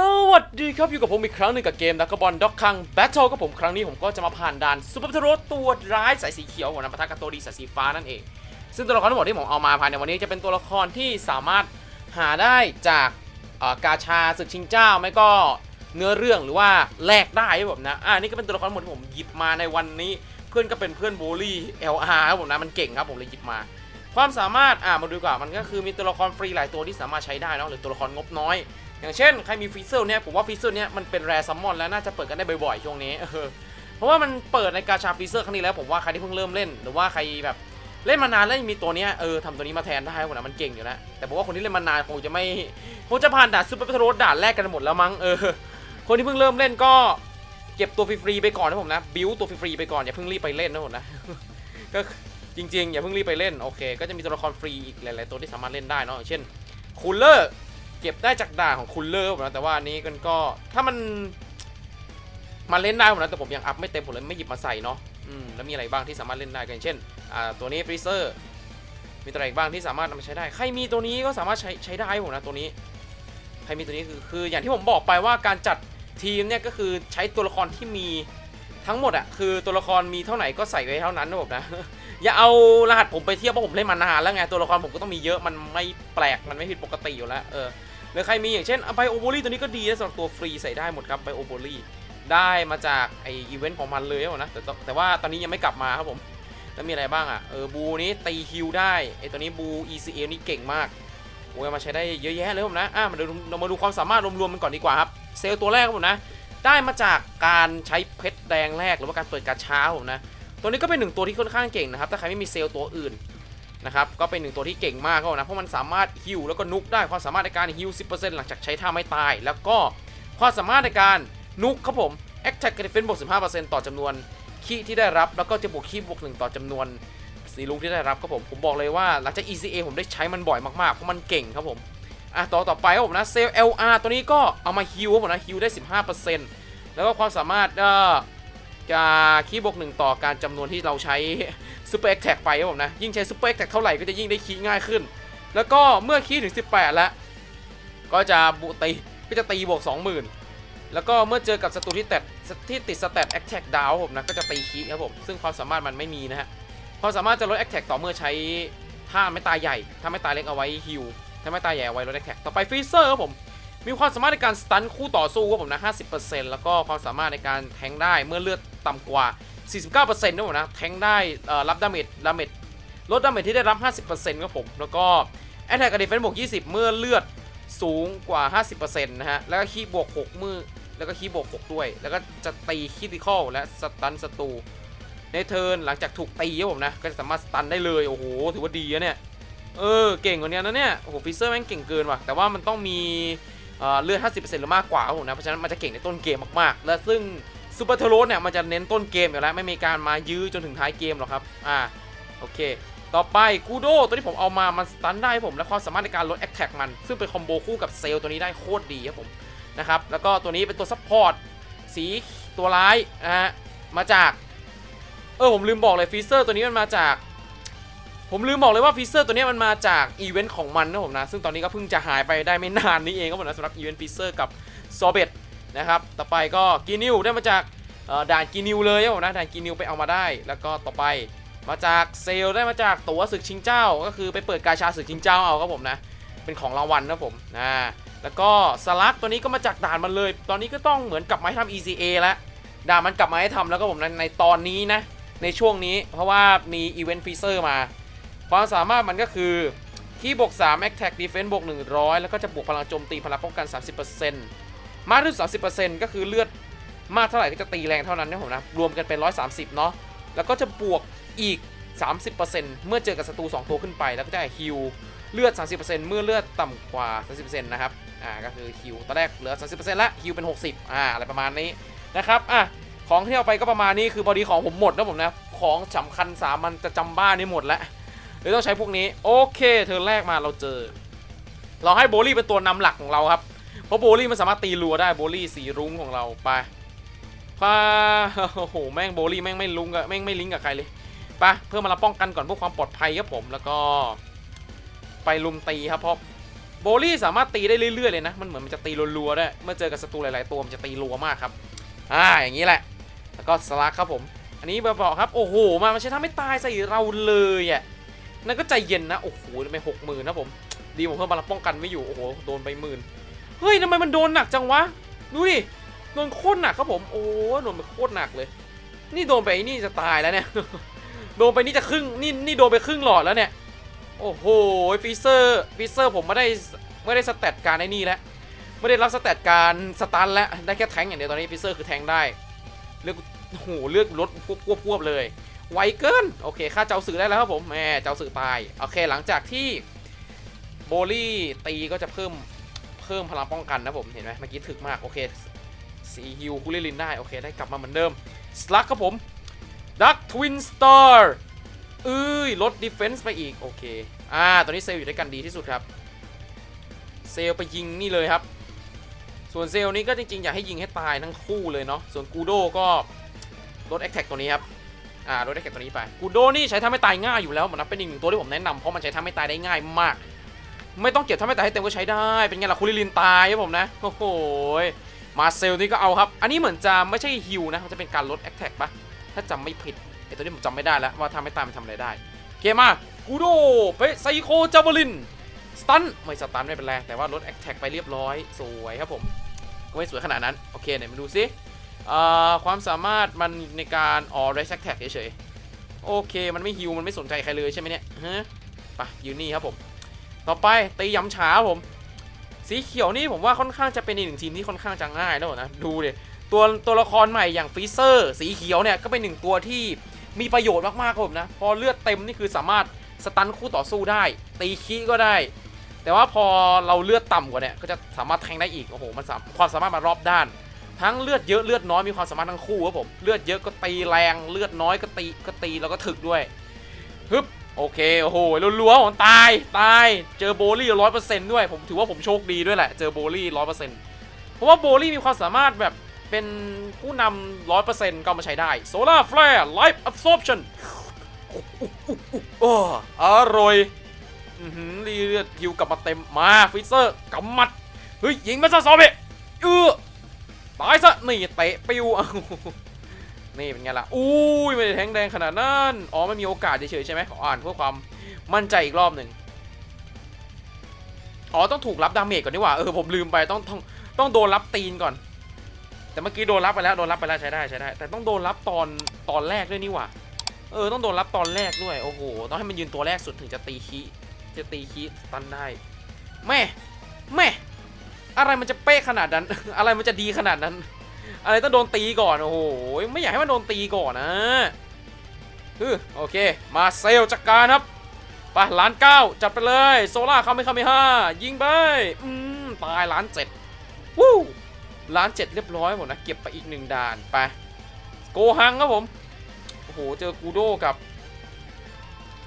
สวัสดีครับ อยู่กับผมอีกครั้งหนึ่งกับเกมดักบอลด็อกคังแบทเทิลกับผมครั้งนี้ผมก็จะมาผ่านด่านซูเปอร์เทโรตัวร้ายสายสีเขียวของนักปะทะกับตัวดีสายสีฟ้านั่นเอง ซึ่งตัวละครทั้งหมดที่ผมเอามาภายในวันนี้จะเป็นตัวละครที่สามารถหาได้จากกาชาศึกชิงเจ้าไม่ก็เนื้อเรื่องหรือว่าแลกได้ครับผมนะอ่านี่ก็เป็นตัวละครทั้งหมดที่ผมหยิบมาในวันนี้ เพื่อนก็เป็นเพื่อนโบลี่ LR ครับผมนะมันเก่งครับผมเลยหยิบมา ความสามารถอ่ามาดูกว่ามันก็คือมีตัวละครฟรีหลายตัวที่สามารถใช้ได้นะหรือตัวละครงบน้อย อย่างเช่นใครมีฟิซเซลเนี่ยผมว่าฟิซเซลเนี่ยมันเป็นแรซัมมอนแล้วน่าจะเปิดกันได้บ่อยๆช่วงนี้เพราะว่ามันเปิดในกาชาฟิซเซอร์ครั้งนี้แล้วผมว่าใครที่เพิ่งเริ่มเล่น หรือว่าใครแบบเล่นมานานแล้วยังมีตัวเนี้ยเออทำตัวนี้มาแทนได้ผมนะมันเก่งอยู่แล้วแต่ผมว่าคนที่เล่นมานานคงจะไม่คงจะผ่านด่านซูเปอร์เพโรดด่านแรกกันหมดแล้วมั้งเออคนที่เพิ่งเริ่มเล่นก็เก็บตัวฟรีๆไปก่อนนะผมนะบิวตัวฟรีๆไปก่อนอย่าเพิ่งรีบไปเล่นนะผมนะก็จริงๆ อย่าเพิ่งรีบไปเล่นโอเค ก็จะมีตัวละครฟรีอีกหลายๆตัวที่สามารถเล่นได้เนาะเช่นคูลเลอร์ เก็บได้จากด่านของคุณเลอร์ผมนะแต่ว่าอันนี้กันก็ถ้ามันมันเล่นได้ผมดนะแต่ผมยังอัพไม่เต็มผมเลยไม่หยิบมาใส่เนาะอืมแล้วมีอะไรบ้างที่สามารถเล่นได้กันอย่างเช่นอ่าตัวนี้ฟรีเซอร์มีตัวอะไรอีกบ้างที่สามารถนำมาใช้ได้ ใครมีตัวนี้ก็สามารถใช้ใช้ได้ผมนะตัวนี้ ใครมีตัวนี้คือคืออย่างที่ผมบอกไปว่าการจัดทีมเนี่ยก็คือใช้ตัวละครที่มีทั้งหมดอะคือตัวละครมีเท่าไหร่ก็ใส่ไว้เท่านั้นนะผมนะอย่าเอารหัสผมไปเทียบเพราะผมเล่นมานานแล้วไงตัวละครผมก็ต้องมีเยอะมันไม่แปลกมันไม่ผิดปกติอยู่แล้วเออ หรือใครมีอย่างเช่นไบโอโบลี่ตัวนี้ก็ดีนะสำหรับตัวฟรีใส่ได้หมดครับไบโอโบลี่ได้มาจากไออีเวนต์ของมันเลยนะแต่แต่ว่าตอนนี้ยังไม่กลับมาครับผมแล้วมีอะไรบ้างอะเออบูนี้ตีฮิลได้ไอตัวนี้บู ECA นี่เก่งมากโอ้ยมาใช้ได้เยอะแยะเลยผมนะอะมาดูเรามาดูความสามารถรวมๆมันก่อนดีกว่าครับเซลล์ตัวแรกครับผมนะได้มาจากการใช้เพชรแดงแรกหรือว่าการเปิดกาชาผมนะตัวนี้ก็เป็นหนึ่งตัวที่ค่อนข้างเก่งนะครับถ้าใครไม่มีเซลล์ตัวอื่น นะครับก็เป็นหนึ่งตัวที่เก่งมากครับนะเพราะมันสามารถฮิวแล้วก็นุกได้ความสามารถในการฮิว10%หลังจากใช้ท่าไม่ตาย แล้วก็ความสามารถในการนุกครับผม Attack Defense บวก15%ต่อจำนวนคีที่ได้รับ แล้วก็จะบวกคีบวก1ต่อจำนวนสีลุงที่ได้รับครับผมผมบอกเลยว่าหลังจาก ECA ผมได้ใช้มันบ่อยมากๆ เพราะมันเก่งครับผมอะต่อต่อไปครับผมนะเซล LR ตัวนี้ก็เอามาฮิวครับผมนะฮิวได้ 15%แล้วก็ความสามารถเอ่อ จะคีบวก1ต่อการจำนวนที่เราใช้ซูเปอร์แอคแท็กไปครับผมนะ ยิ่งใช้ซูเปอร์แอคแท็กเท่าไหร่ก็จะยิ่งได้คีย์ง่ายขึ้น แล้วก็เมื่อคีย์ถึง 18 แล้ว ก็จะบุตีก็จะตีบวก 20,000 แล้วก็เมื่อเจอกับศัตรูที่แตดที่ติดสแตทแอคแท็กดาวผมนะก็จะตีคีย์ครับผมซึ่งความสามารถมันไม่มีนะฮะความสามารถจะลดแอคแท็กต่อเมื่อใช้ท่าไม่ตายใหญ่ถ้าไม่ตายเล็กเอาไว้ฮิวถ้าไม่ตายใหญ่เอาไว้ลดแอคแท็กต่อไปฟรีเซอร์ครับผม มีความสามารถในการสตันคู่ต่อสู้ครับผมนะ50%แล้วก็ความสามารถในการแทงได้เมื่อเลือดต่ำกว่า 49%นะผมนะแทงได้รับดาเมจดาเมจลดดาเมจที่ได้รับ 50%ครับผม แล้วก็แอ t แทกกับดีเฟนซ์บวก 20 เมื่อเลือดสูงกว่า 50%นะฮะ แล้วก็คีย์บวก 6 เมื่อ แล้วก็คีย์บวก 6 ด้วย แล้วก็จะตีคิติคอลและสตันศัตรูในเทิร์นหลังจากถูกตีครับผมนะ ก็จะสามารถสตันได้เลย โอ้โห ถือว่าดีนะเนี่ย เออ เก่งกว่านี้นะเนี่ย โอ้โหฟิเซอร์แม่งเก่งเกินว่ะ แต่ว่ามันต้องมี เลือด 50%หรือมากกว่าครับผมนะ เพราะฉะนั้นมันจะเก่งในต้นเกมมากๆ และซึ่งซูเปอร์เทโรสเนี่ยมันจะเน้นต้นเกมอยู่แล้ว ไม่มีการมายื้อจนถึงท้ายเกมหรอกครับ อ่า โอเค ต่อไปกูโดตัวที่ผมเอามา มันสตันได้ผม และความสามารถในการลดแอคแท็กมัน ซึ่งเป็นคอมโบคู่กับเซลล์ตัวนี้ได้โคตรดีครับผม นะครับ แล้วก็ตัวนี้เป็นตัวซัพพอร์ต สีตัวร้ายนะฮะ มาจาก เออผมลืมบอกเลยฟีเซอร์ตัวนี้มันมาจาก ผมลืมบอกเลยว่าฟีเซอร์ตัวนี้มันมาจากอีเวนต์ของมันนะผมนะ ซึ่งตอนนี้ก็เพิ่งจะหายไปได้ไม่นานนี้เองครับผมนะสำหรับอีเวนต์ฟีเซอร์กับซอเบตนะครับต่อไปก็กีนิวได้มาจากด่านกีนิวเลยครับผมนะด่านกีนิวไปเอามาได้ แล้วก็ต่อไปมาจากเซลได้มาจากตั๋วศึกชิงเจ้า ก็คือไปเปิดกาชาศึกชิงเจ้าเอาครับผมนะเป็นของรางวัลนะผมนะแล้วก็สลักตัวนี้ก็มาจากด่านมันเลย ตอนนี้ก็ต้องเหมือนกลับมาให้ทำ ECA แล้วด่านมันกลับมาให้ทำแล้วก็ผมในในตอนนี้นะในช่วงนี้เพราะว่ามีอีเวนต์ฟีเซอร์มา ความสามารถมันก็คือที่บวก3 Attack Defense บวก 100 แล้วก็จะบวกพลังโจมตีพลังป้องกัน 30%มากที่สุด30%ก็คือเลือดมากเท่าไหร่ก็จะตีแรงเท่านั้นนะผมนะ รวมกันเป็น 130 เนาะแล้วก็จะบวกอีก 30%เมื่อเจอกับศัตรู2ตัวขึ้นไป แล้วก็จะฮิวเลือด 30%เมื่อเลือดต่ำกว่า 30%นะครับอ่าก็คือฮิวตอนแรกเหลือ 30%ล้วฮิวเป็น 60อ่าอะไรประมาณนี้นะครับอะของที่เอาไปก็ประมาณนี้คือบอดี้ของผมหมดนะผมนะของสำคัญสามันจะจำบ้านนี่หมดแล้ว เลยต้องใช้พวกนี้ โอเคเธอแรกมาเราเจอ เราให้โบลี่เป็นตัวนำหลักของเราครับ เพราะโบลี่มันสามารถตีรัวได้โบลี่สีรุ้งของเราไปพาโอ้โหแม่งโบลี่แม่งไม่ลุงกับแม่งไม่ลิงก์กับใครเลยไปเพื่อมารับป้องกันก่อนเพื่อความปลอดภัยครับผมแล้วก็ ไปลุมตีครับเพราะโบลี่สามารถตีได้เรื่อยๆเลยนะ มันเหมือนมันจะตีรัวๆด้เมื่อเจอกับศัตรูหลายๆตัวมันจะตีรัวมากครับ อ่าอย่างนี้แหละ แล้วก็สลักครับผม อันนี้บอกครับ โอ้โห มามันใช้ทำให้ตายใส่เราเลยอะ นั่นก็ใจเย็นนะ โอ้โหทำไมหกหมื่นนะผม ดีผมเพิ่มพลังป้องกันไม่อยู่ โอ้โห โดนไปหมื่น เฮ้ยทำไมมันโดนหนักจังวะ ดูดิ โดนโคตรหนักครับผม โอ้โดนไปโคตรหนักเลย นี่โดนไปนี่จะตายแล้วเนี่ย โดนไปนี่จะครึ่ง นี่นี่โดนไปครึ่งหลอดแล้วเนี่ย โอ้โห ฟีเซอร์ ฟีเซอร์ผมไม่ได้ไม่ได้สแตทการไอ้นี่แล้ว ไม่ได้รับสแตทการสตันแล้ว ได้แค่แทงอย่างเดียวตอนนี้ฟีเซอร์คือแทงได้ เลือกโอ้โห เลือกลดควบควบควบเลย ไวเกิน โอเคค่าเจ้าสื่อได้แล้วครับผมแหมเจ้าสื่อตาย โอเค หลังจากที่โบลี่ตีก็จะเพิ่มเพิ่มพลังป้องกันนะผม เห็นไหมเมื่อกี้ถึกมาก โอเคสีฮิวคูลิลินได้ โอเค ได้กลับมาเหมือนเดิมสลักครับผมดักทวินสตาร์เอ้ยลดดีเฟนส์ไปอีก โอเค อ่า ตอนนี้เซลอยู่ด้วยกันดีที่สุดครับ เซลไปยิงนี่เลยครับ ส่วนเซลนี้ก็จริงๆ อยากให้ยิงให้ตายทั้งคู่เลยเนาะ ส่วนกูโดก็ลดแอคแท็กตัวนี้ครับ อ่าลดแอคแท็กตัวนี้ไปกูโดนี่ใช้ทำให้ตายง่ายอยู่แล้วมันนับเป็นอีกหนึ่งตัวที่ผมแนะนำเพราะมันใช้ทำให้ตายได้ง่ายมาก ไม่ต้องเก็บทำให้ตายให้เต็มก็ใช้ได้ เป็นไงล่ะคูลิลินตายครับผมนะโอ้โหมาเซลนี่ก็เอาครับ อันนี้เหมือนจะไม่ใช่ฮิวนะมันจะเป็นการลดแอคแท็กปะถ้าจำไม่ผิดไอตัวนี้ผมจำไม่ได้แล้วว่าทำให้ตายมันทำอะไรได้เกมมากูโดไปไซโคจาวลินสตันไม่สตันไม่เป็นไรแต่ว่าลดแอคแท็กไปเรียบร้อยสวยครับผมก็ไม่สวยขนาดนั้นโอเคไหนมาดูซิ ความสามารถมันในการออเรสแท็กเฉยๆ โอเค มันไม่ฮิวมันไม่สนใจใครเลยใช่ไหมเนี่ยฮะไปยืนนี่ครับผม ต่อไปตียำฉาผม สีเขียวนี่ผมว่าค่อนข้างจะเป็นอีกหนึ่งทีมที่ค่อนข้างจะง่ายแล้วนะ ดูเดิตัวตัวละครใหม่อย่างฟีเซอร์ สีเขียวเนี่ยก็เป็นหนึ่งตัวที่มีประโยชน์มากๆครับผมนะ พอเลือดเต็มนี่คือสามารถสตันคู่ต่อสู้ได้ ตีคีก็ได้ แต่ว่าพอเราเลือดต่ำกว่าเนี่ยก็จะสามารถแทงได้อีก โอ้โห มันความสามารถมารอบด้าน ทั้งเลือดเยอะเลือดน้อยมีความสามารถทั้งคู่ครับผม เลือดเยอะก็ตีแรง เลือดน้อยก็ตีก็ตีแล้วก็ถึกด้วยฮึบโอเคโอ้โหรัวๆผมตายตายเจอโบลี่ร้อยเปอร์เซนต์ด้วยผมถือว่าผมโชคดีด้วยแหละเจอโบลี่ร้อยเปอร์เซ็นต์เพราะว่าโบลี่มีความสามารถแบบเป็นผู้นำร้อยเปอร์เซ็นต์ก็มาใช้ได้ Solar Flare Life Absorption โอ้อร่อยรีเลือดฮิวกลับมาเต็มมาฟิเซอร์กำมัดเฮ้ยยิงมันซะซอมบี้เออ ตายซะนี่เตะปิวเอานี่เป็นไงล่ะอุ้ยไม่ได้แทงแดงขนาดนั้นอ๋อไม่มีโอกาสเฉยๆใช่ไหมขออ่านเพื่อความมั่นใจอีกรอบหนึ่งอ๋อต้องถูกรับดาเมจก่อนดีกว่าเออผมลืมไปต้องต้องต้องโดนรับตีนก่อน แต่เมื่อกี้โดนรับไปแล้วโดนรับไปแล้วใช้ได้ใช้ได้ แต่ต้องโดนรับตอนตอนแรกด้วยนี่หว่าเออต้องโดนรับตอนแรกด้วยโอ้โหต้องให้มันยืนตัวแรกสุดถึงจะตีคีจะตีคีตันได้แม่แม่ อะไรมันจะเป๊ะขนาดนั้น อะไรมันจะดีขนาดนั้น อะไรต้องโดนตีก่อน โอ้โห ไม่อยากให้มันโดนตีก่อนนะฮึโอเค มาเซลจัดการครับไปล้านเก้าจัดไปเลย โซล่าคาไม่คาไม่ห้ายิงไป อืม ตายล้านเจ็ดวู้ล้านเจ็ดเรียบร้อยหมดนะ เก็บไปอีกหนึ่งด่านไป โกฮังครับผม โอ้โห เจอกูโดกับ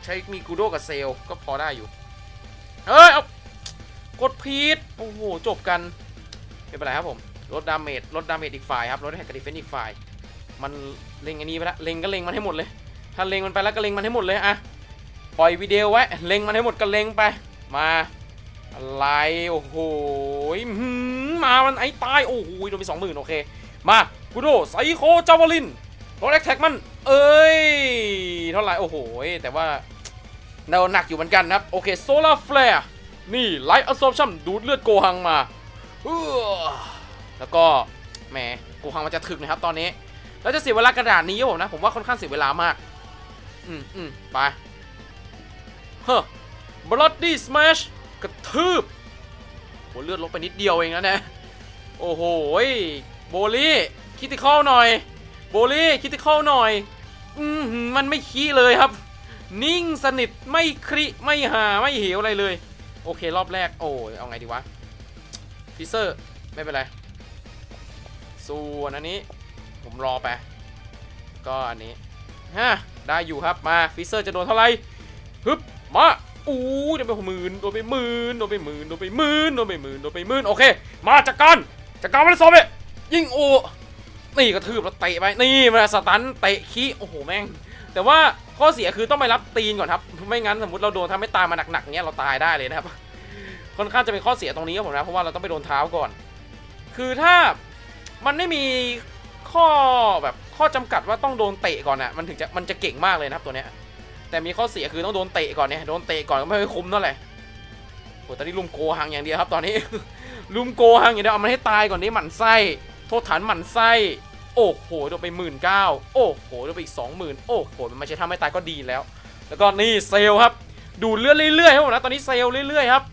ใช้มีกูโดกับเซลก็พอได้อยู่ เฮ้ย เอา กดพีดโอ้โห จบกันไม่เป็นไรครับผมลดดาเมจลดดาเมจอีกฝ่ายครับลดแฮกกับดิเฟนอีกฝ่าย มันเล็งอันนี้ไปแล้วเล็งก็เล็งมันให้หมดเลย ถ้าเล็งมันไปแล้วก็เล็งมันให้หมดเลยอะปล่อยวิดีโอไว้ เล็งมันให้หมดก็เล็งไป มาอะไรโอ้โหมามันไอ้ตาย โอ้โหโดนไปสองหมื่นโอเค มากูโดไซโคจาวลินรถแอคแท็กมัน เอ้ย เท่าไหร่ โอ้โห แต่ว่าเราหนักอยู่เหมือนกันครับ โอเคโซลาร์แฟร์ นี่ไลท์อัลซอร์ชัมดูดเลือดโกหังมาแล้วก็แหมโกหังมันจะถึกนะครับตอนนี้ แล้วจะเสียเวลากระดาษนี้ครับผมนะ ผมว่าค่อนข้างเสียเวลามาก อืมอืมไปเฮ้อบลัดดี้สแมชกระทืบโหเลือดลดไปนิดเดียวเองนะเนี่ยโอ้โหโบลี่คิติคอลหน่อย โบลี่คิติคอลหน่อย อืมมันไม่ขี้เลยครับ นิ่งสนิทไม่คริไม่หาไม่เหวอะไรเลย โอเครอบแรกโอ้ยเอาไงดีวะฟิเซอร์ไม่เป็นไร ส่วนอันนี้ผมรอไป ก็อันนี้ฮะได้อยู่ครับมาฟิเซอร์จะโดนเท่าไหร่ฮึบมาอู้โดนไปหมื่นโดนไปหมื่นโดนไปหมื่นโดนไปหมื่นโดนไปหมื่นโดนไปหมื่นโอเค มาจัดการจัดการมันเลยซอมเลยยิงโอ้นี่กระทืบแล้วเตะไปนี่มาสตันเตะขี้โอ้โหแม่ง แต่ว่า ข้อเสียคือต้องไปรับตีนก่อนครับ ไม่งั้นสมมติเราโดนทำให้ตายมาหนักๆเงี้ยเราตายได้เลยนะครับ ค่อนข้างจะเป็นข้อเสียตรงนี้ครับผมนะ เพราะว่าเราต้องไปโดนเท้าก่อน คือถ้ามันไม่มีข้อแบบข้อจำกัดว่าต้องโดนเตะก่อนอะมันถึงจะมันจะเก่งมากเลยนะครับตัวเนี้ย แต่มีข้อเสียคือต้องโดนเตะก่อนเนี่ย โดนเตะก่อนก็ไม่ค่อยคุ้มเท่าไหร่โหตอนนี้ลุมโกหังอย่างเดียวครับตอนนี้ ลุมโกหังอย่างเดียวเอามันให้ตายก่อนนี้หมั่นไส้ โทษฐานหมั่นไส้ โอ้โหโดนไปหมื่นเก้าโอ้โหโดนไปอีกสองหมื่นโอ้โหมันไม่ใช่ทำให้ตายก็ดีแล้ว แล้วก็นี่เซลครับ ดูเลือดเรื่อยๆครับผมนะตอนนี้เซลเรื่อยๆครับ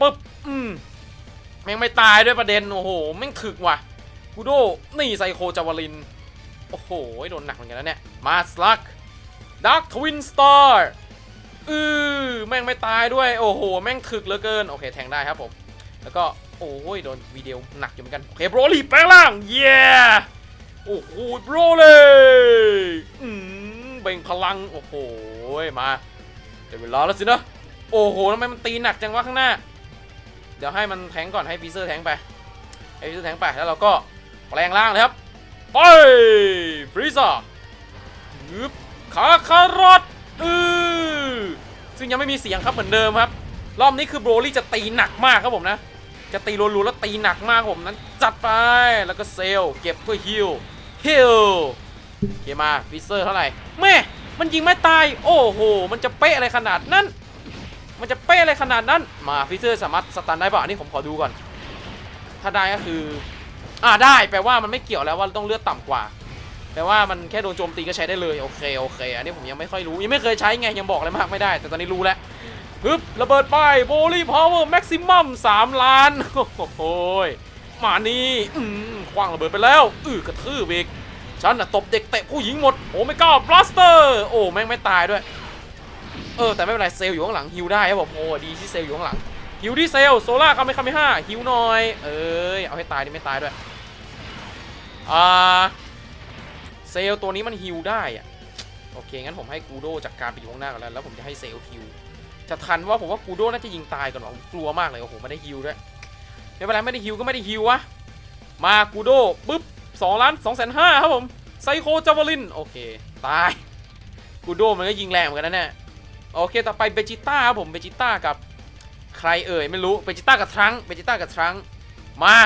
ปึ๊บอืมแม่งไม่ตายด้วยประเด็นโอ้โหแม่งถึกว่ะกูโดนี่ไซโคจาวาลินโอ้โหโดนหนักเหมือนกันนะเนี่ยมาสลักดักทวินสตาร์อือแม่งไม่ตายด้วยโอ้โหแม่งถึกเหลือเกินโอเคแทงได้ครับผม แล้วก็โอ้ยโดนวีเดีโอหนักอยู่เหมือนกันโอเคโบรลีแปลงร่างเย้ โอ้โหโบรลีอืมเบ่งพลัง โอ้โห มาแต่เวลาแล้วสินะ โอ้โหทำไมมันตีหนักจังวะข้างหน้า เดี๋ยวให้มันแทงก่อนให้ฟีเซอร์แทงไป ให้ฟีเซอร์แทงไป แล้วเราก็แปลงร่างเลยครับ ไปฟรีซ่าฮึบคาคารอตอือซึ่งยังไม่มีเสียงครับเหมือนเดิมครับ รอบนี้คือโบรลี่จะตีหนักมากครับผมนะ จะตีรัวๆแล้วตีหนักมากผมนั้น จัดไป แล้วก็เซลลเก็บเพื่อฮิล ฮิลเคมาฟีเซอร์เท่าไหร่แม่มันยิงไม่ตาย โอ้โห มันจะเป๊ะอะไรขนาดนั้น มันจะเป๊ะอะไรขนาดนั้น มาฟิเซอร์สามารถสตันได้ป่ะนนี้ผมขอดูก่อน ถ้าได้ก็คือ อ่าได้แปลว่ามันไม่เกี่ยวแล้วว่าต้องเลือดต่ำกว่า แปลว่ามันแค่โดนโจมตีก็ใช้ได้เลย โอเคโอเค อันนี้ผมยังไม่ค่อยรู้ ยังไม่เคยใช้ไง ยังบอกอะไรมากไม่ได้ แต่ตอนนี้รู้แล้วฮึบระเบิดไปโบลี่พาวเวอร์แม็กซิมัม3ล้าน โอ้โห มานี่อืมคว้างระเบิดไปแล้วอือกระทืบอีกฉันน่ะตบเด็กเตะผู้หญิงหมดโอเมก้าบลัสเตอร์โอ้แม่งไม่ตายด้วย เออแต่ไม่เป็นไรเซลอยู่ข้างหลังฮิวได้ครับผมโอ้ดีที่เซลอยู่ข้างหลังฮิวที่เซลโซล่าคาเมคาเมห้าฮิวหน่อย เอ้ยเอาให้ตายดิไม่ตายด้วยอ่าเซลตัวนี้มันฮิวได้อะโอเคงั้นผมให้กูโดจัดการไปอยู่ข้างหน้าก่อนแล้วแล้วผมจะให้เซลฮิวจะทันว่าผมว่ากูโดน่าจะยิงตายก่อนว่ะผมกลัวมากเลยโอ้โหไม่ได้ฮิวด้วย ไม่เป็นไรไม่ได้ฮิวก็ไม่ได้ฮิววะ มากูโดปุ๊บ2ล้าน2แสนห้าครับผม ไซโคจาวลิน โอเค ตาย กูโดมันก็ยิงแรงเหมือนกันนะเนี่ย โอเค ต่อไปเบจิต้าครับผม เบจิต้ากับใครเอ่ยไม่รู้ เบจิต้ากับทรัง เบจิต้ากับทรัง มา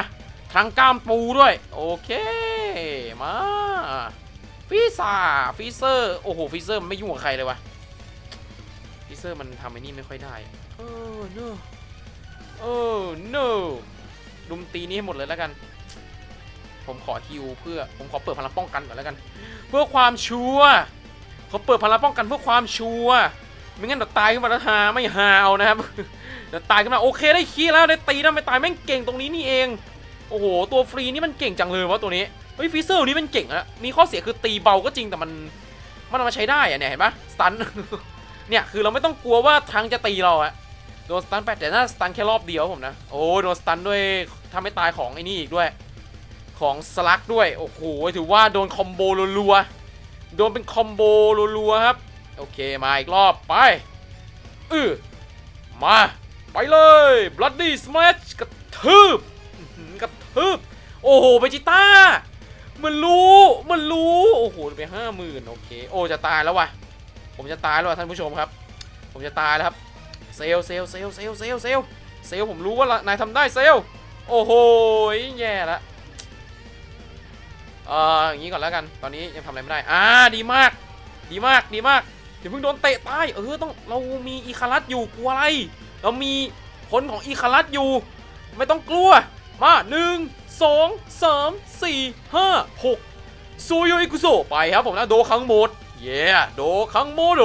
ทรังกล้ามปูด้วย โอเค มาฟีซ่าฟีเซอร์ โอ้โห ฟีเซอร์มันไม่ยุ่งกับใครเลยวะฟีเซอร์มันทำไอ้นี่ไม่ค่อยได้โอ้ no โอ้ no ลุมตีนี้ให้หมดเลยแล้วกัน ผมขอฮิวเพื่อผมขอเปิดพลังป้องกันก่อนแล้วกัน เพื่อความชัวเขาเปิดพลังป้องกันเพื่อความชัวไม่งั้นเดี๋ยวตายขึ้นมาแล้วหาไม่หาวนะครับเดี๋ยวตายขึ้นมาโอเคได้คีแล้วได้ตีแล้วไม่ตายแม่งเก่งตรงนี้นี่เองโอ้โหตัวฟรีนี่มันเก่งจังเลยวะตัวนี้เฮ้ยฟีเซอร์นี้มันเก่งอะมีข้อเสียคือตีเบาก็จริงแต่มันมันเอามาใช้ได้อะเนี่ยเห็นปะสตันเนี่ยคือเราไม่ต้องกลัวว่าทางจะตีเราอะ โดนสตันไปแต่น่าสตันแค่รอบเดียวผมนะ โอ้โดนสตันด้วยทำให้ตายของไอ้นี่อีกด้วย ของสลักด้วย โอ้โหถือว่าโดนคอมโบรัวๆโดนเป็นคอมโบรัวๆครับ โอเคมาอีกรอบไปอือมา ไปเลย Bloody Smash กระทืบกระทืบ โอ้โหเบจิต้า มันรู้ มันรู้ โอ้โหไปห้าหมื่นโอเค โอ้จะตายแล้ววะผมจะตายแล้ววะท่านผู้ชมครับ ผมจะตายแล้วครับ เซลเซลเซลเซลเซลเซลเซลผมรู้ว่านายทำได้เซลโอ้โหแย่ละเอ่ออย่างนี้ก่อนแล้วกัน ตอนนี้ยังทำอะไรไม่ได้ อ่า ดีมาก ดีมาก ดีมาก เดี๋ยวเพิ่งโดนเตะตาย เออ ต้อง เรามีอีคารัสอยู่ กลัวอะไร เรามีผลของอีคารัสอยู่ ไม่ต้องกลัว มาหนึ่งสองสามสี่ห้าหกโซโยอิกุโซไปครับผมนะ โดคังโหมด เย้โดคังโมโด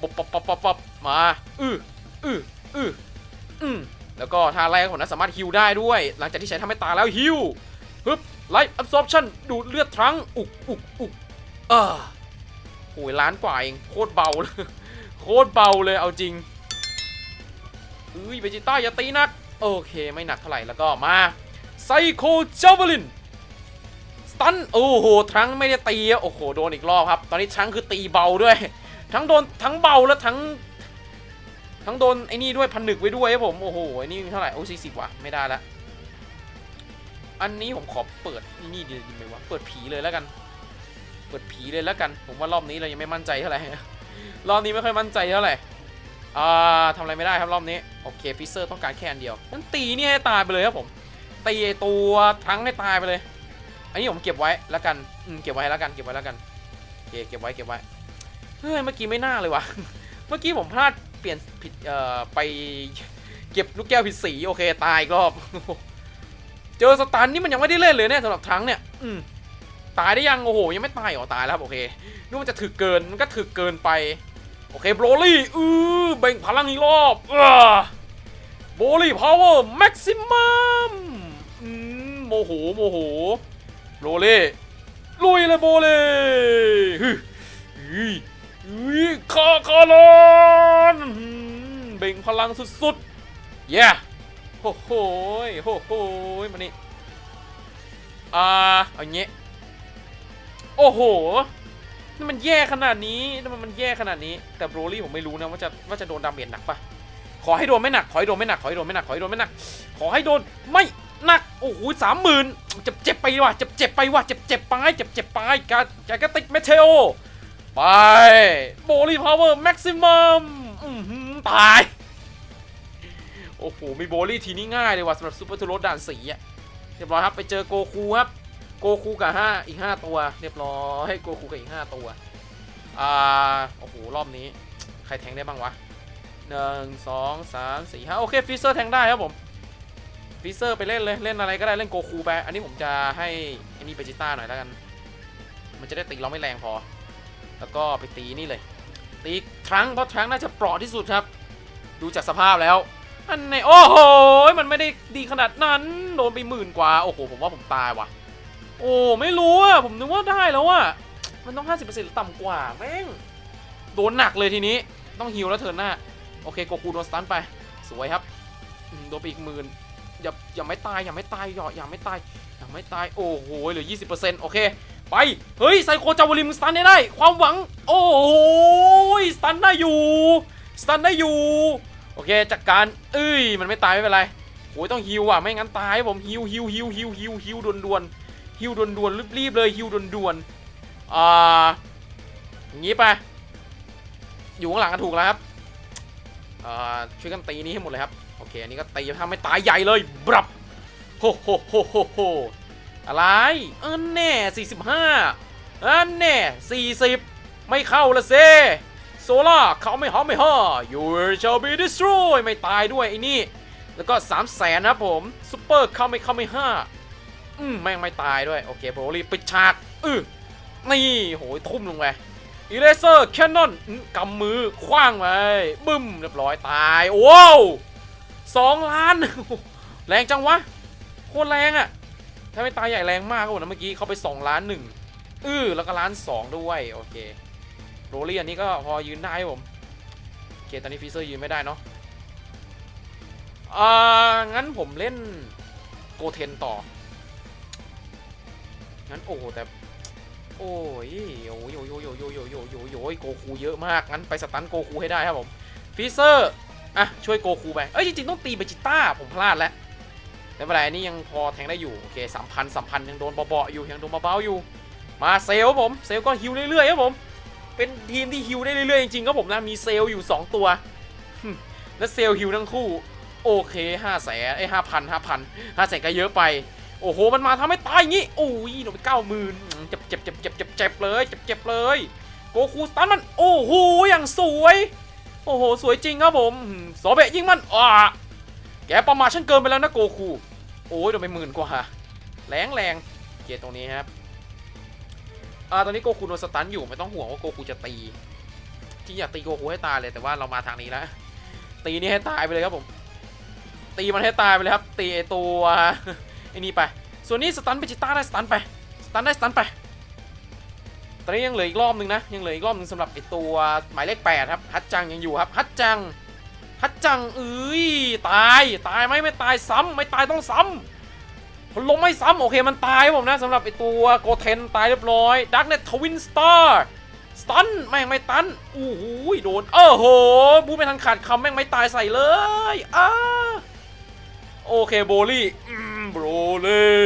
ปบปบปับปับปับมา อือ อืออืออืมแล้วก็ท่าแรกผมนะสามารถฮิวได้ด้วย หลังจากที่ใช้ทำให้ตายแล้วฮิวฮึบไลท์อับซอร์ปชั่นดูดเลือดทั้งอุกอุกอุกเออโหยล้านกว่าเองโคตรเบาเลยโคตรเบาเลยเอาจริงเอ้ยเบจิต้าอย่าตีหนัก โอเคไม่หนักเท่าไหร่แล้วก็มาไซโคเจาวลินสตันโอ้โหทั้งไม่ได้ตีโอ้โหโดนอีกรอบครับ ตอนนี้ทั้งคือตีเบาด้วย ทั้งโดนทั้งเบาแล้วทั้ง ทั้งโดนไอ้นี่ด้วยพันหนึกไว้ด้วยครับผม โอ้โหไอ้นี่เท่าไหร่ โอ้สี่สิบว่ะ ไม่ได้ละอันนี้ผมขอเปิดนี่ดีไหมวะ เปิดผีเลยแล้วกัน เปิดผีเลยแล้วกัน ผมว่ารอบนี้เรายังไม่มั่นใจเท่าไหร่ รอบนี้ไม่ค่อยมั่นใจเท่าไหร่ อ่าทำอะไรไม่ได้ครับรอบนี้ โอเคฟิเซอร์ต้องการแค่อันเดียวงั้นตีนี่ให้ตายไปเลยครับผม ตีตัวทั้งให้ตายไปเลย อันนี้ผมเก็บไว้แล้วกัน อืมเก็บไว้แล้วกัน เก็บไว้แล้วกันโอเคเก็บไว้เก็บไว้ เฮ้ยเมื่อกี้ไม่น่าเลยวะเมื่อกี้ผมพลาด เปลี่ยนผิดเอ่อไปเก็บลูกแก้วผิดสีโอเคตายอีกรอบ เจอสตันนี่มันยังไม่ได้เล่นเลยเนี่ยสำหรับทั้งเนี่ย อืมตายได้ยังโอ้โหยังไม่ตายเหรอตายแล้วโอเคนึกว่ามันจะถึกเกินมันก็ถึกเกินไป โอเคโบลี่อือเบ่งพลังอีกรอบเออโบลี่พาวเวอร์แม็กซิมัมอืมโมโหโมโหโบลี่ลุยเลยโบลี่ฮึ คาคาลอนอืมเบ่งพลังสุดๆ เย้โอ้โหยโอ้โหยมานี่อ่าเอาอย่างงี้โอ้โหนี่มันแย่ขนาดนี้นี่มันมันแย่ขนาดนี้ แต่โบรลี่ผมไม่รู้นะว่าจะว่าจะโดนดาเมจหนักปะขอให้โดนไม่หนัก ขอให้โดนไม่หนัก ขอให้โดนไม่หนัก ขอให้โดนไม่หนัก ขอให้โดนไม่หนัก โอ้โหสามหมื่นเจ็บเจ็บไปว่ะ เจ็บเจ็บไปว่ะ เจ็บเจ็บไป เจ็บเจ็บไปกาแกก็ติกเมเทโอ ไปโบลี่พาวเวอร์แม็กซิมัมตาย โอ้โห มีโบลี่ทีนี้ง่ายเลยว่ะสำหรับซูเปอร์ทูโรสด่านสีอะเรียบร้อยครับ ไปเจอโกคูครับ โกคูกับห้าอีกห้าตัว เรียบร้อยให้โกคูกับอีกห้าตัว อ่า โอ้โห รอบนี้ ใครแทงได้บ้างวะหนึ่งสองสามสี่ห้าโอเคฟิเซอร์แทงได้ครับผมฟิเซอร์ไปเล่นเลย เล่นอะไรก็ได้เล่นโกคูไป อันนี้ผมจะให้อันนี้เบจิต้าหน่อยแล้วกัน มันจะได้ตีเราไม่แรงพอ แล้วก็ไปตีนี่เลย ตีทรังเพราะทรังน่าจะเปราะที่สุดครับ ดูจากสภาพแล้ว อันไหนโอ้โห มันไม่ได้ดีขนาดนั้น โดนไปหมื่นกว่า โอ้โห ผมว่าผมตายว่ะ โอ้ไม่รู้อะ ผมนึกว่าได้แล้วอะ มันต้อง 50%หรือต่ำกว่าแม่ง โดนหนักเลยทีนี้ ต้องฮิวแล้วเทินหน้า โอเคโกคูโดนสตันไป สวยครับ โดนไปอีกหมื่นอย่าอย่าไม่ตายอย่าไม่ตายอย่าอย่าไม่ตายอย่าไม่ตาย โอ้โห เหลือ 20%โอเค ไป เฮ้ย ไซโคจาวลิมสตันได้ได้ ความหวัง โอ้โหสตันได้อยู่ สตันได้อยู่ โอเค จัดการ เอ้ย มันไม่ตายไม่เป็นไรโอ้ยต้องฮิวอะ ไม่งั้นตายผมฮิวฮิวฮิวฮิวฮิวฮิวด่วนๆฮิวด่วนๆรีบๆเลยฮิวด่วนๆอ่าอย่างนี้ไป อยู่ข้างหลังก็ถูกแล้วครับอ่าช่วยกันตีนี้ให้หมดเลยครับ โอเค อันนี้ก็ตีถ้าไม่ตายใหญ่เลย บรับโฮโฮโฮโฮโฮ อะไร เอันแน่45อันแน่40ไม่เข้าละเซโซล่าเขาไม่หอไม่ห่อ you shall be destroyed ไม่ตายด้วยไอ้นี่ แล้วก็3 0 0แสนนะผมซุปเปอร์เข้าไม่เข้าไม่ห้าอืมแม่งไม่ตายด้วย โอเคโบลีปิดฉากอือนี่โหยทุ่มลงไปอีเลเซอร์แคนนอนกำมือคว้างไปบึ้มเรียบร้อยตาย โว้วสองล้าน แรงจังวะ โคตรแรงอะ ถ้าไม่ตายใหญ่แรงมากครับผมนะเมื่อกี้เขาไป2ล้านหนึ่งอือแล้วก็ล้าน2ด้วยโอเคโรลี่อันนี้ก็พอยืนได้ผมโอเคตอนนี้ฟีเซอร์ยืนไม่ได้เนาะอ่างั้นผมเล่นโกเทนต่อ งั้นโอ้แต่โอ้ยโอ้ยโอ้ยโอ้ยโอ้ยโอ้ยโอ้ยโอ้ยโอ้ยโอ้ยโกคูเยอะมากงั้นไปสตันโกคูให้ได้ครับผมฟีเซอร์อะช่วยโกคูไปเอ้ยจริงๆต้องตีเบจิต้าผมพลาดแล้ว ไม่เป็นไรอันนี้ยังพอแทงได้อยู่ โอเคสามพันสามพันยังโดนเบาๆอยู่ ยังโดนเบาๆอยู่ มาเซลผม เซลก็ฮิวเรื่อยๆครับผม เป็นทีมที่ฮิวได้เรื่อยๆจริงๆครับผมนะ มีเซลอยู่ 2 ตัว และเซลฮิวทั้งคู่ โอเคห้าแสนไอ้ห้าพันห้าพันห้าแสนก็เยอะไป โอ้โห มันมาทำให้ตายอย่างงี้โอ้ยโดนไปเก้าหมื่นเจ็บเจ็บเจ็บเจ็บเจ็บเจ็บเลยเจ็บเจ็บเลยโกคูสตันมัน โอ้โห อย่างสวย โอ้โห สวยจริงครับผมอืมโซเบะยิงมันอ่าแกประมาทฉันเกินไปแล้วนะโกคู โอ้ยโดนไปหมื่นกว่าแรงแรงเกียร์ตรงนี้ครับอ่าตอนนี้โกคูโดนสตันอยู่ไม่ต้องห่วงว่าโกคูจะตีที่อยากตีโกคูให้ตายเลยแต่ว่าเรามาทางนี้แล้วตีนี่ให้ตายไปเลยครับผม ตีมันให้ตายไปเลยครับ ตีไอตัวไอ้นี่ไป ส่วนนี้สตันเบจิต้าได้สตันไปสตันได้สตันไปตอนนี้ยังเหลืออีกรอบหนึ่งนะยังเหลืออีกรอบหนึ่งสำหรับไอตัวหมายเลขแปดครับฮัตจังยังอยู่ครับฮัตจัง ฮัตจังเอ้ยตายตายไหมไม่ตายซ้ำไม่ตายต้องซ้ำผลลงไม่ซ้ำโอเคมันตายผมนะสำหรับไอตัวโกเทนตายเรียบร้อยดักเน็ตทวินสตาร์สตันแม่งไม่ตันอู้หูโดนเออโหบูไม่ทันขาดคำแม่งไม่ตายใส่เลยอ้าโอเคโบลี่อืมโบลี่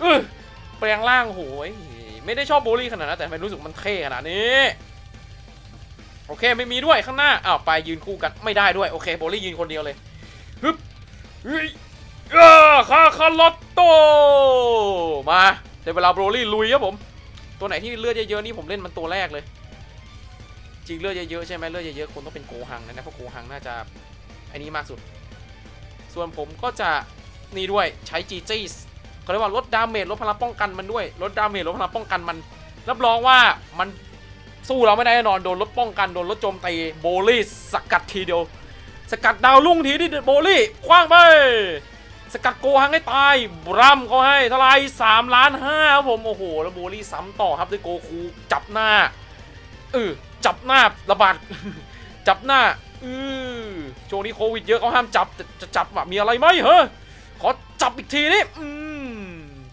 เออแปลงร่างโหยไม่ได้ชอบโบลี่ขนาดนั้นแต่ทำไมรู้สึกมันเท่ขนาดนี้ โอเคไม่มีด้วยข้างหน้าอ้าวไปยืนคู่กันไม่ได้ด้วยโอเคโบลี่ยืนคนเดียวเลยฮึบเฮ้ยอ่าคาคาลอตโตมาได้เวลาโบลี่ลุยครับผม ตัวไหนที่เลือดเยอะๆนี่ผมเล่นมันตัวแรกเลย จริงเลือดเยอะๆใช่ไหมเลือดเยอะๆคนต้องเป็นโกหังนะนะเพราะโกหังน่าจะอันนี้มากสุด ส่วนผมก็จะนี่ด้วยใช้จีจีสเขาเรียกว่าลดดาเมจลดพลังป้องกันมันด้วยลดดาเมจลดพลังป้องกันมันรับรองว่ามัน สู้เราไม่ได้แน่นอนโดนลดป้องกันโดนลดโจมตีโบลี่สกัดทีเดียว สกัดดาวลุ่งทีที่โบลี่คว้างไป สกัดโกหังให้ตายบรัมเขาให้ท่าไหรสามล้านห้าครับผมโอ้โหแล้วโบลี่ซ้ำต่อครับด้วยโกคูจับหน้าเออจับหน้าระบาดจับหน้าเออช่วงนี้โควิดเยอะเขาห้ามจับจะจับอะมีอะไรไหมเฮ้ขอจับอีกทีนี่อืม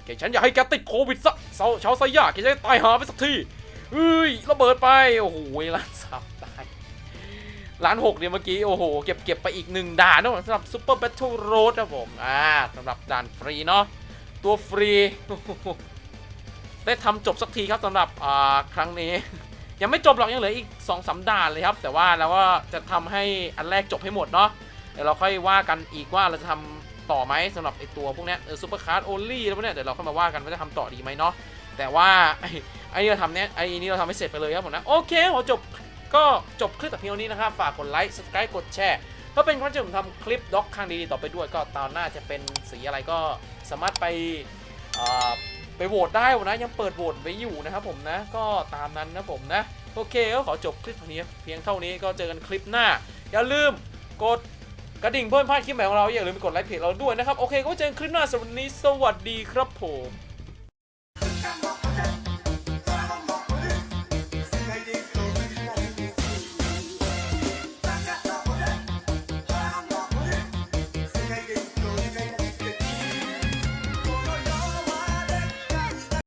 แกฉันอยากให้แกติดโควิดซะเซาชาวไซยาแกจะตายหาไปสักที เอ้ยระเบิดไป โอ้โหล้านสามตายล้านหกเนี่ยเมื่อกี้ โอ้โห เก็บเก็บไปอีกหนึ่งด่านนะสำหรับซูเปอร์แบทเทิลโรดครับผม อ่าสำหรับด่านฟรีเนาะตัวฟรี ได้ทำจบสักทีครับสำหรับอ่าครั้งนี้ ยังไม่จบหรอกยังเหลืออีก2อสด่านเลยครับ แต่ว่าเราก็จะทำให้อันแรกจบให้หมดเนาะเดี๋ยวเราค่อยว่ากันอีกว่าเราจะทำต่อไหมสำหรับไอตัวพวกเนี้ยเออซูเปอร์คาร์ดโอลี่แล้วพวกเนี้ยเดี๋ยวเราค่อยมาว่ากันว่าจะทำต่อดีไหมเนาะแต่ว่า ไอ้นี่เราทำเนี้ยไอ้นี่เราทำให้เสร็จไปเลยครับผมนะ โอเคขอจบก็จบคลิปแต่เพียงเท่านี้นะครับ ฝากกดไลค์ subscribe กดแชร์เพื่อเป็นกำลังใจให้ผมทำคลิปด็อกข้างดีๆต่อไปด้วยก็ตอนหน้าจะเป็นสีอะไรก็สามารถไปไปโหวตได้นะยังเปิดโหวตไว้อยู่นะครับผมนะ ก็ตามนั้นนะผมนะ โอเคก็ขอจบคลิปนี้เพียงเท่านี้ก็เจอกันคลิปหน้า อย่าลืมกดกระดิ่งเพื่อไม่พลาดคลิปใหม่ของเราอย่าลืมกดไลค์เพจเราด้วยนะครับ โอเคก็เจอกันคลิปหน้าสำหรับวันนี้สวัสดีครับผม